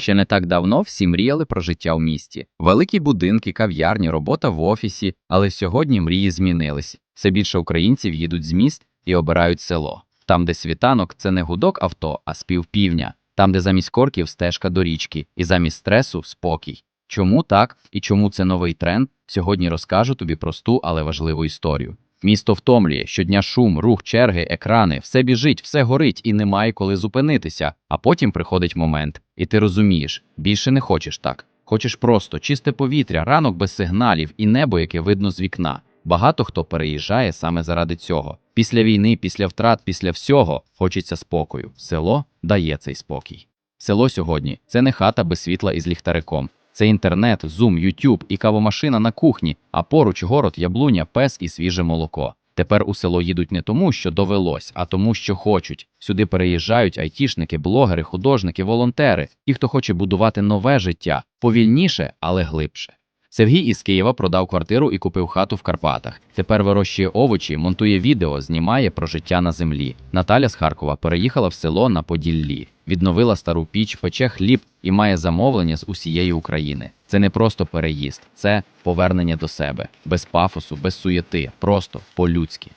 Ще не так давно всі мріяли про життя в місті. Великі будинки, кав'ярні, робота в офісі, але сьогодні мрії змінились. Все більше українців їдуть з міст і обирають село. Там, де світанок, це не гудок авто, а спів півня. Там, де замість корків стежка до річки, і замість стресу спокій. Чому так і чому це новий тренд? Сьогодні розкажу тобі просту, але важливу історію. Місто втомлює, щодня шум, рух, черги, екрани, все біжить, все горить і немає коли зупинитися. А потім приходить момент, і ти розумієш, більше не хочеш так. Хочеш просто чисте повітря, ранок без сигналів і небо, яке видно з вікна. Багато хто переїжджає саме заради цього. Після війни, після втрат, після всього хочеться спокою. Село дає цей спокій. Село сьогодні це не хата без світла із ліхтариком. Це інтернет, зум, ютюб і кавомашина на кухні, а поруч город, яблуня, пес і свіже молоко. Тепер у село їдуть не тому, що довелось, а тому, що хочуть. Сюди переїжджають айтішники, блогери, художники, волонтери, ті, хто хоче будувати нове життя, повільніше, але глибше. Сергій із Києва продав квартиру і купив хату в Карпатах. Тепер вирощує овочі, монтує відео, знімає про життя на землі. Наталя з Харкова переїхала в село на Поділлі, відновила стару піч, пече хліб і має замовлення з усієї України. Це не просто переїзд, це повернення до себе, без пафосу, без суєти, просто по-людськи.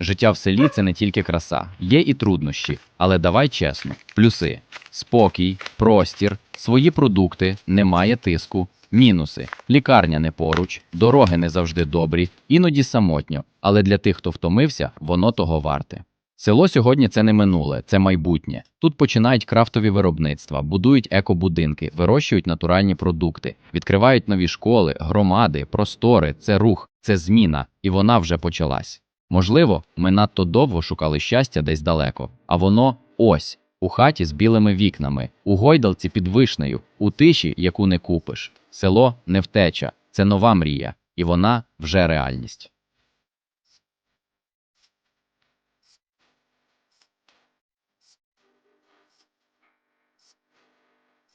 Життя в селі це не тільки краса, є і труднощі, але давай чесно: плюси: спокій, простір, свої продукти, немає тиску, мінуси, лікарня не поруч, дороги не завжди добрі, іноді самотньо, але для тих, хто втомився, воно того варте. Село сьогодні це не минуле, це майбутнє. Тут починають крафтові виробництва, будують екобудинки, вирощують натуральні продукти, відкривають нові школи, громади, простори, це рух, це зміна, і вона вже почалась. Можливо, ми надто довго шукали щастя десь далеко, а воно ось у хаті з білими вікнами, у гойдалці під вишнею, у тиші, яку не купиш. Село не втеча, це нова мрія, і вона вже реальність.